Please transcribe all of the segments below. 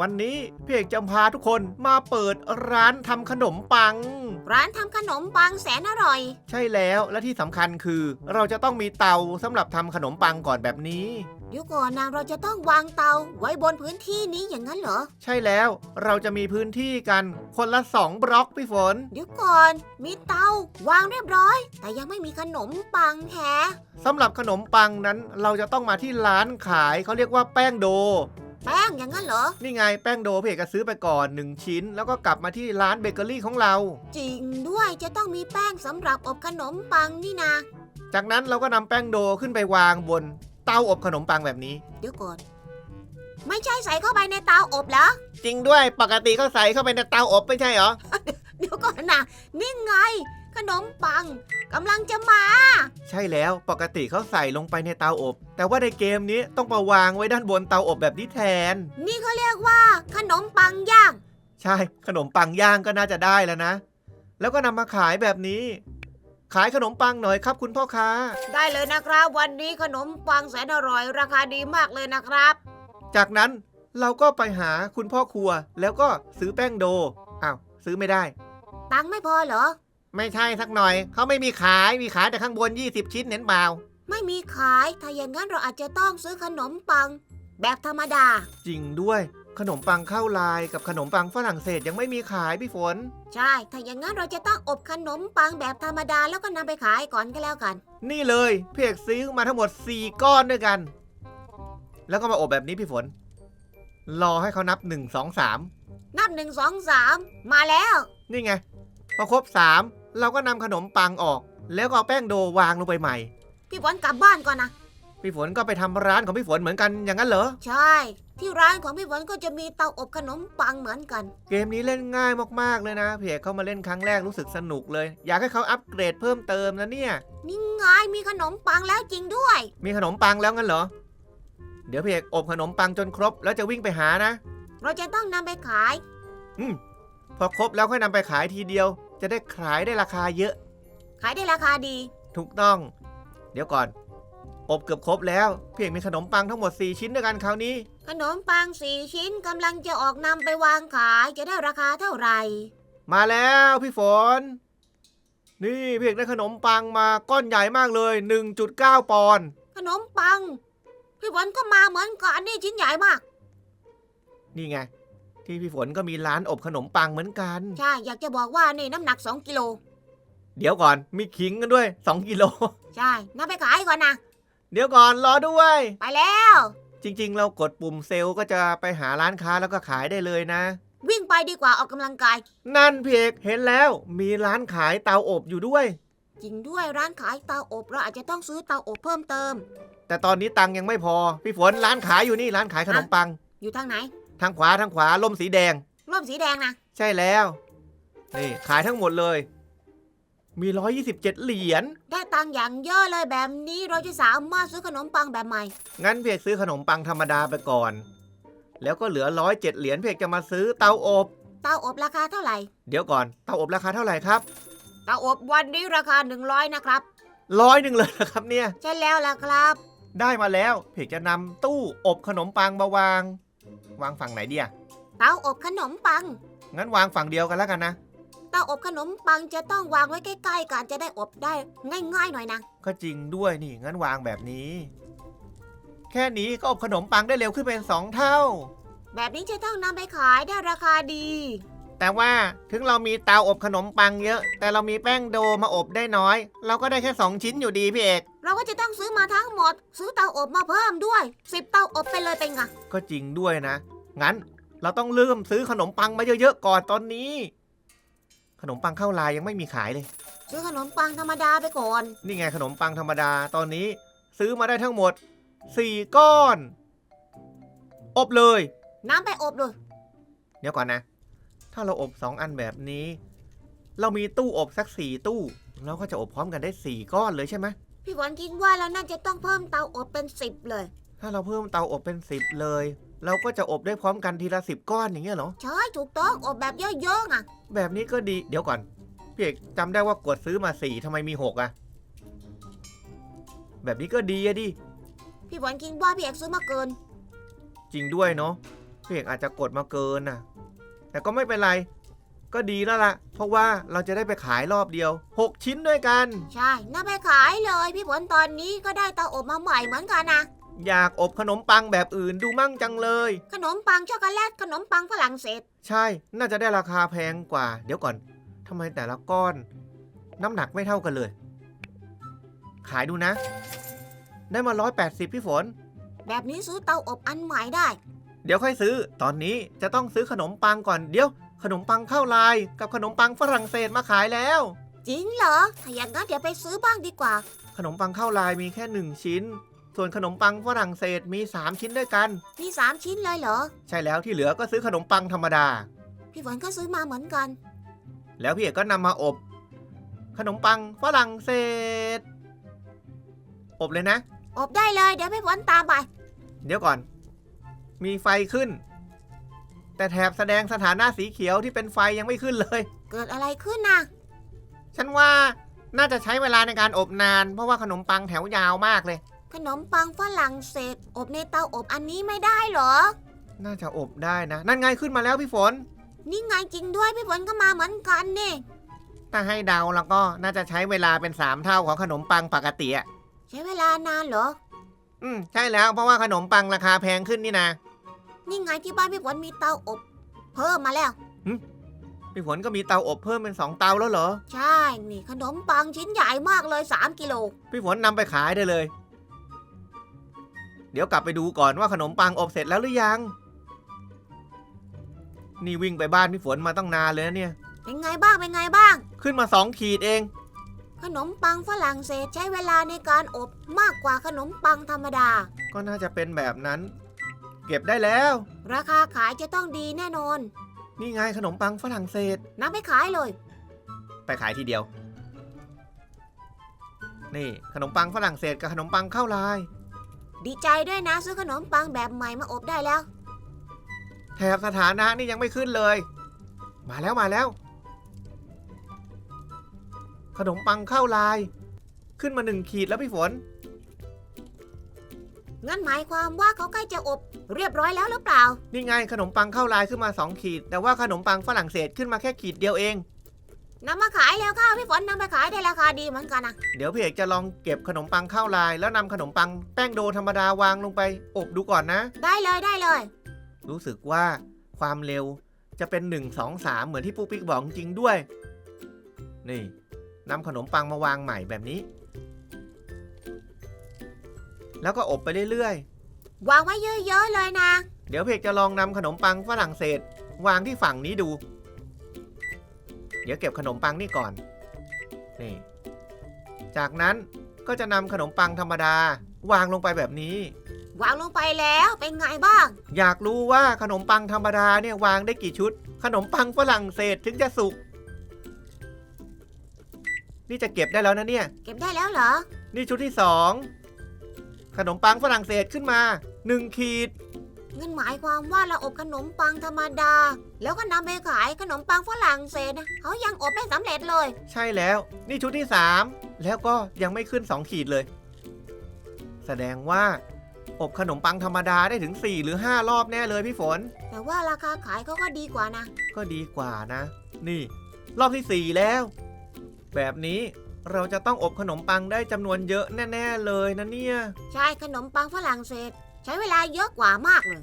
วันนี้พี่เอกจะพาทุกคนมาเปิดร้านทำขนมปัง ร้านทำขนมปังแสนอร่อย ใช่แล้วและที่สำคัญคือ เราจะต้องมีเตาสำหรับทำขนมปังก่อนแบบนี้ เดี๋ยวก่อนนะเราจะต้องวางเตาไว้บนพื้นที่นี้อย่างนั้นเหรอ ใช่แล้วเราจะมีพื้นที่กันคนละสองบล็อกพี่ฝน เดี๋ยวก่อน มีเตาวางเรียบร้อย แต่ยังไม่มีขนมปังแฮะสำหรับขนมปังนั้นเราจะต้องมาที่ร้านขายเขาเรียกว่าแป้งโด แป้งอย่างนั้นเหรอ นี่ไงแป้งโดพี่เอกก็ซื้อไปก่อน 1 ชิ้น แล้วก็กลับมาที่ร้านเบเกอรี่ของเรา จริงด้วยจะต้องมีแป้งสำหรับอบขนมปังนี่นะจากนั้นเราก็นำแป้งโดขึ้นไปวางบนเตาอบขนมปังแบบนี้ เดี๋ยวก่อน ไม่ใช่ใส่เข้าไปในเตาอบเหรอ จริงด้วยปกติเขาใส่เข้าไปในเตาอบไม่ใช่เหรอ เดี๋ยวก่อนนะนี่ไง ขนมปังกำลังจะมา ใช่แล้วปกติเขาใส่ลงไปในเตาอบ แต่ว่าในเกมนี้ต้องมาวางไว้ด้านบนเตาอบแบบนี้แทน นี่เขาเรียกว่า ขนมปังย่าง ใช่ขนมปังย่างก็น่าจะได้แล้วนะ แล้วก็นำมาขายแบบนี้ ขายขนมปังหน่อยครับคุณพ่อค้า ได้เลยนะครับ วันนี้ขนมปังแสนอร่อย ราคาดีมากเลยนะครับ จากนั้นเราก็ไปหาคุณพ่อครัว แล้วก็ซื้อแป้งโดอ้าวซื้อไม่ได้ ตังค์ไม่พอเหรอ ไม่ใช่สักหน่อย เขาไม่มีขายมีขายแต่ข้างบน 20 ชิ้นเน้นเปล่าไม่มีขาย ถ้าอย่างนั้นเราอาจจะต้องซื้อขนมปัง แบบธรรมดา จริงด้วยขนมปังข้าวลายกับขนมปังฝรั่งเศสยังไม่มีขายพี่ฝน ใช่ ถ้าอย่างนั้นเราจะต้องอบขนมปังแบบธรรมดาแล้วก็นำไปขายก่อนก็แล้วกัน นี่เลยพี่เอกซื้อมาทั้งหมด 4 ก้อนด้วยกัน แล้วก็มาอบแบบนี้พี่ฝน รอให้เขานับ 1 2 3 นับหนึ่งสองสามมาแล้ว นี่ไงพอครบ3 เราก็นำขนมปังออก แล้วก็เอาแป้งโดวางลงไปใหม่ พี่ฝนกลับบ้านก่อนนะพี่ฝนก็ไปทำร้านของพี่ฝนเหมือนกันอย่างนั้นเหรอ ใช่ ที่ร้านของพี่ฝนก็จะมีเตาอบขนมปังเหมือนกัน เกมนี้เล่นง่ายมากๆเลยนะพี่เอกเข้ามาเล่นครั้งแรกรู้สึกสนุกเลย อยากให้เขาอัปเกรดเพิ่มเติมนะเนี่ยนี่ไงมีขนมปังแล้วจริงด้วย มีขนมปังแล้วงั้นเหรอ เดี๋ยวพี่เอกอบขนมปังจนครบ แล้วจะวิ่งไปหานะ เราจะต้องนำไปขายพอครบแล้วค่อยนำไปขายทีเดียว จะได้ขายได้ราคาเยอะ ขายได้ราคาดี ถูกต้อง เดี๋ยวก่อน อบเกือบครบแล้วพี่เอกมีขนมปังทั้งหมด 4 ชิ้นด้วยกันคราวนี้ ขนมปังสี่ชิ้นกำลังจะออกนำไปวางขายจะได้ราคาเท่าไหร่ มาแล้วพี่ฝน นี่พี่เอกได้ขนมปังมาก้อนใหญ่มากเลย 1.9 ปอนด์ขนมปัง พี่ฝนก็มาเหมือนกันนี่ชิ้นใหญ่มาก นี่ไง ที่พี่ฝนก็มีร้านอบขนมปังเหมือนกัน ใช่ อยากจะบอกว่านี่น้ำหนัก 2 กิโล เดี๋ยวก่อนมีขิงกันด้วย 2 กิโล ใช่นำไปขายก่อนนะ เดี๋ยวก่อนรอด้วย ไปแล้ว จริง ๆ เรากดปุ่มเซลล์ก็จะไปหาร้านค้าแล้วก็ขายได้เลยนะ วิ่งไปดีกว่าออกกำลังกาย นั่นพี่เอกเห็นแล้วมีร้านขายเตาอบอยู่ด้วย จริงด้วยร้านขายเตาอบเราอาจจะต้องซื้อเตาอบเพิ่มเติม แต่ตอนนี้ตังค์ยังไม่พอ พี่ฝนร้านขายอยู่นี่ร้านขายขนมปัง อยู่ทางไหน ทางขวาทางขวาล่มสีแดง ร่มสีแดงนะ ใช่แล้ว นี่ขายทั้งหมดเลย มี 127 เหรียญ ได้ตังค์อย่างเยอะเลยแบบนี้เราจะสามารถซื้อขนมปังแบบใหม่ งั้นพี่เอกซื้อขนมปังธรรมดาไปก่อน แล้วก็เหลือ 107 เหรียญพี่เอกจะมาซื้อเตาอบ เตาอบราคาเท่าไหร่ เดี๋ยวก่อน เตาอบราคาเท่าไหร่ครับ เตาอบวันนี้ราคา 100 นะครับ ร้อยหนึ่งเลยนะครับเนี่ย ใช่แล้วล่ะครับ ได้มาแล้วพี่เอกจะนำตู้อบขนมปังมาวาง วางฝั่งไหนดีอะเตาอบขนมปัง งั้นวางฝั่งเดียวกันแล้วกันนะ เตาอบขนมปังจะต้องวางไว้ใกล้ๆกันจะได้อบได้ง่ายๆหน่อยนะ ก็จริงด้วยนี่ งั้นวางแบบนี้ แค่นี้ก็อบขนมปังได้เร็วขึ้นเป็นสองเท่า แบบนี้จะต้องนำไปขายได้ราคาดี แต่ว่าถึงเรามีเตาอบขนมปังเยอะ แต่เรามีแป้งโดมาอบได้น้อย เราก็ได้แค่ 2 ชิ้นอยู่ดีพี่เอก เราก็จะต้องซื้อมาทั้งหมด ซื้อเตาอบมาเพิ่มด้วย10เตาอบไปเลยเป็นไงก็จริงด้วยนะ งั้นเราต้องเริ่มซื้อขนมปังมาเยอะๆก่อนตอนนี้ ขนมปังข้าวลายยังไม่มีขายเลย ซื้อขนมปังธรรมดาไปก่อน นี่ไงขนมปังธรรมดาตอนนี้ ซื้อมาได้ทั้งหมด 4 ก้อน อบเลย น้ำไปอบเลย เดี๋ยวก่อนนะ ถ้าเราอบ 2 อันแบบนี้ เรามีตู้อบสัก4ตู้เราก็จะอบพร้อมกันได้4ก้อนเลยใช่ไหมพี่ฝนคิดว่าเราน่าจะต้องเพิ่มเตาอบเป็น10เลย ถ้าเราเพิ่มเตาอบเป็น10เลย เราก็จะอบได้พร้อมกันทีละ10ก้อนอย่างเงี้ยเหรอใช่ถูกต้องอบแบบเยอะๆอะ แบบนี้ก็ดีเดี๋ยวก่อนพี่เอกจำได้ว่ากดซื้อมา4ทำไมมี6อะแบบนี้ก็ดีอะดิ พี่ฝนคิดว่าพี่เอกซื้อมาเกิน จริงด้วยเนาะพี่เอกอาจจะกดมาเกินนะ แต่ก็ไม่เป็นไร ก็ดีแล้วล่ะ เพราะว่าเราจะได้ไปขายรอบเดียว 6 ชิ้นด้วยกัน ใช่นำไปขายเลย พี่ฝนตอนนี้ก็ได้เตาอบมาใหม่เหมือนกันนะ อยากอบขนมปังแบบอื่นดูมั่งจังเลย ขนมปังช็อกโกแลตขนมปังฝรั่งเศส ใช่ น่าจะได้ราคาแพงกว่า เดี๋ยวก่อนทำไมแต่ละก้อน น้ำหนักไม่เท่ากันเลย ขายดูนะ ได้มา 180 พี่ฝน แบบนี้ซื้อเตาอบอันใหม่ได้ เดี๋ยวค่อยซื้อ ตอนนี้จะต้องซื้อขนมปังก่อน เดี๋ยว ขนมปังข้าวลาย กับขนมปังฝรั่งเศสมาขายแล้ว จริงเหรอ ถ้าอย่างนั้นเดี๋ยวไปซื้อบ้างดีกว่า ขนมปังข้าวลายมีแค่1ชิ้น ส่วนขนมปังฝรั่งเศสมี 3 ชิ้นด้วยกัน มีสามชิ้นเลยเหรอ ใช่แล้วที่เหลือก็ซื้อขนมปังธรรมดา พี่ฝนก็ซื้อมาเหมือนกัน แล้วพี่เอกก็นำมาอบ ขนมปังฝรั่งเศส อบเลยนะ อบได้เลย เดี๋ยวพี่ฝนตามไป เดี๋ยวก่อน มีไฟขึ้น แต่แถบแสดงสถานะสีเขียวที่เป็นไฟยังไม่ขึ้นเลย เกิดอะไรขึ้นนะฉันว่าน่าจะใช้เวลาในการอบนาน เพราะว่าขนมปังแถวยาวมากเลย ขนมปังฝรั่งเศส อบในเตาอบอันนี้ไม่ได้เหรอ น่าจะอบได้นะ นั่นไงขึ้นมาแล้วพี่ฝน นี่ไงจริงด้วยพี่ฝนก็มาเหมือนกันนี่ ถ้าให้เดาแล้วก็น่าจะใช้เวลาเป็นสามเท่าของขนมปังปกติอะใช้เวลานานเหรอ อืมใช่แล้วเพราะว่าขนมปังราคาแพงขึ้นนี่นะนี่ไงที่บ้านพี่ฝนมีเตาอบ เพิ่มมาแล้ว พี่ฝนก็มีเตาอบเพิ่มเป็นสองเตาแล้วเหรอ ใช่นี่ขนมปังชิ้นใหญ่มากเลย 3 กิโล พี่ฝนนำไปขายได้เลย เดี๋ยวกลับไปดูก่อนว่าขนมปังอบเสร็จแล้วหรือยัง นี่วิ่งไปบ้านพี่ฝนมาตั้งนานเลยนะเนี่ย เป็นไงบ้างเป็นไงบ้าง ขึ้นมาสองขีดเอง ขนมปังฝรั่งเศสใช้เวลาในการอบมากกว่าขนมปังธรรมดา ก็น่าจะเป็นแบบนั้น เก็บได้แล้ว ราคาขายจะต้องดีแน่นอน นี่ไงขนมปังฝรั่งเศส นำไปขายเลย ไปขายทีเดียว นี่ขนมปังฝรั่งเศสกับขนมปังข้าวลาย ดีใจด้วยนะซื้อขนมปังแบบใหม่มาอบได้แล้ว แถบสถานะนี่ยังไม่ขึ้นเลย มาแล้วมาแล้ว ขนมปังข้าวลาย ขึ้นมาหนึ่งขีดแล้วพี่ฝน งั้นหมายความว่าเขาใกล้จะอบเรียบร้อยแล้วหรือเปล่า นี่ไงขนมปังข้าวลายขึ้นมาสองขีด แต่ว่าขนมปังฝรั่งเศสขึ้นมาแค่ขีดเดียวเอง นำมาขายแล้วค่ะพี่ฝนนำไปขายได้ราคาดีเหมือนกันนะเดี๋ยวพี่เอกจะลองเก็บขนมปังข้าวลาย แล้วนำขนมปังแป้งโดธรรมดาวางลงไป อบดูก่อนนะ ได้เลยได้เลย รู้สึกว่าความเร็วจะเป็น 1 2 3 เหมือนที่ปุ๊กปิ๊กบอกจริงด้วย นี่ นำขนมปังมาวางใหม่แบบนี้ แล้วก็อบไปเรื่อยวางไว้เยอะๆเลยนะ ๆ เดี๋ยวเพกจะลองนำขนมปังฝรั่งเศส วางที่ฝั่งนี้ดู เดี๋ยวเก็บขนมปังนี่ก่อน นี่ จากนั้นก็จะนำขนมปังธรรมดา วางลงไปแบบนี้ วางลงไปแล้วเป็นไงบ้าง อยากรู้ว่าขนมปังธรรมดาเนี่ยวางได้กี่ชุด ขนมปังฝรั่งเศสถึงจะสุก นี่จะเก็บได้แล้วนะเนี่ย เก็บได้แล้วเหรอ นี่ชุดที่สองขนมปังฝรั่งเศสขึ้นมาหนึ่งขีดงั้นหมายความว่าเราอบขนมปังธรรมดา แล้วก็นำไปขายขนมปังฝรั่งเศสนะเขายังอบไม่สำเร็จเลย ใช่แล้ว นี่ชุดที่สามแล้วก็ยังไม่ขึ้นสองขีดเลย แสดงว่า อบขนมปังธรรมดาได้ถึง 4 หรือ 5 รอบแน่เลยพี่ฝน แต่ว่าราคาขายเขาก็ดีกว่านะ ก็ดีกว่านะ นี่ รอบที่ 4 แล้ว แบบนี้เราจะต้องอบขนมปังได้จำนวนเยอะแน่ ๆ เลยนะเนี่ย ใช่ขนมปังฝรั่งเศส ใช้เวลาเยอะกว่ามากเลย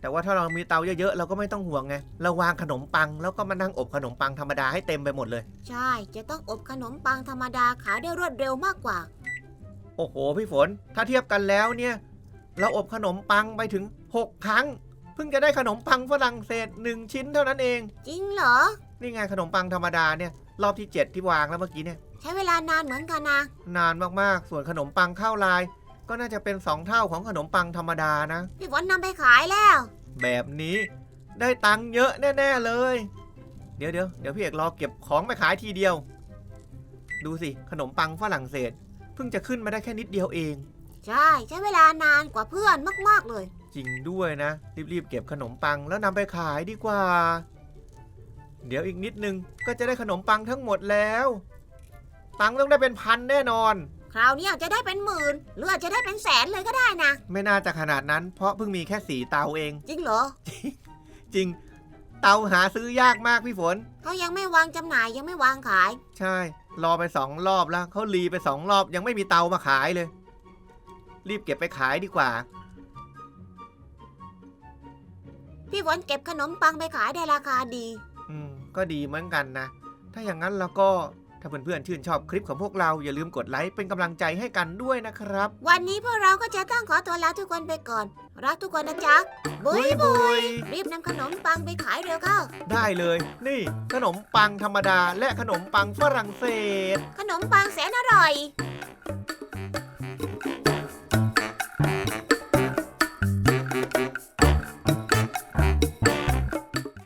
แต่ว่าถ้าเรามีเตาเยอะๆเราก็ไม่ต้องห่วงไงเราวางขนมปังแล้วก็มานั่งอบขนมปังธรรมดาให้เต็มไปหมดเลย ใช่จะต้องอบขนมปังธรรมดาขายได้รวดเร็วมากกว่า โอ้โหพี่ฝน ถ้าเทียบกันแล้วเนี่ย เราอบขนมปังไปถึง 6 ครั้ง เพิ่งจะได้ขนมปังฝรั่งเศส 1 ชิ้นเท่านั้นเอง จริงเหรอ นี่ไงขนมปังธรรมดาเนี่ย รอบที่ 7 ที่วางแล้วเมื่อกี้เนี่ย ใช้เวลานานเหมือนกันนะ นานมากๆ ส่วนขนมปังข้าวลาย ก็น่าจะเป็น 2 เท่าของขนมปังธรรมดานะ พี่ฝนนำไปขายแล้ว แบบนี้ได้ตังค์เยอะแน่ ๆ เลย เดี๋ยวเดี๋ยวเดี๋ยวพี่เอกรอเก็บของไปขายทีเดียว ดูสิขนมปังฝรั่งเศสเพิ่งจะขึ้นมาได้แค่นิดเดียวเอง ใช่ใช้เวลานานกว่าเพื่อนมากๆเลย จริงด้วยนะ รีบๆเก็บขนมปังแล้วนำไปขายดีกว่า เดี๋ยวอีกนิดนึงก็จะได้ขนมปังทั้งหมดแล้ว ตังค์ต้องได้เป็นพันแน่นอน คราวนี้อาจจะได้เป็นหมื่นหรืออาจจะได้เป็นแสนเลยก็ได้นะ ไม่น่าจะขนาดนั้น เพราะเพิ่งมีแค่สีเตาเอง จริงเหรอริงๆเตาหาซื้อยากมากพี่ฝน เขายังไม่วางจำหน่ายยังไม่วางขาย ใช่ รอไปสองรอบแล้วเขารีไปสองรอบยังไม่มีเตามาขายเลย รีบเก็บไปขายดีกว่า พี่ฝนเก็บขนมปังไปขายได้ราคาดีอืม ก็ดีเหมือนกันนะ ถ้าอย่างนั้นแล้วก็ถ้าเพื่อนๆชื่นชอบคลิปของพวกเราอย่าลืมกดไลค์เป็นกำลังใจให้กันด้วยนะครับ วันนี้พวกเราก็จะต้องขอตัวลาทุกคนไปก่อน รักทุกคนนะจ๊ะบุยบุยรีบนำขนมปังไปขายเร็วเข้า ได้เลย นี่ ขนมปังธรรมดาและขนมปังฝรั่งเศส ขนมปังแสนอร่อย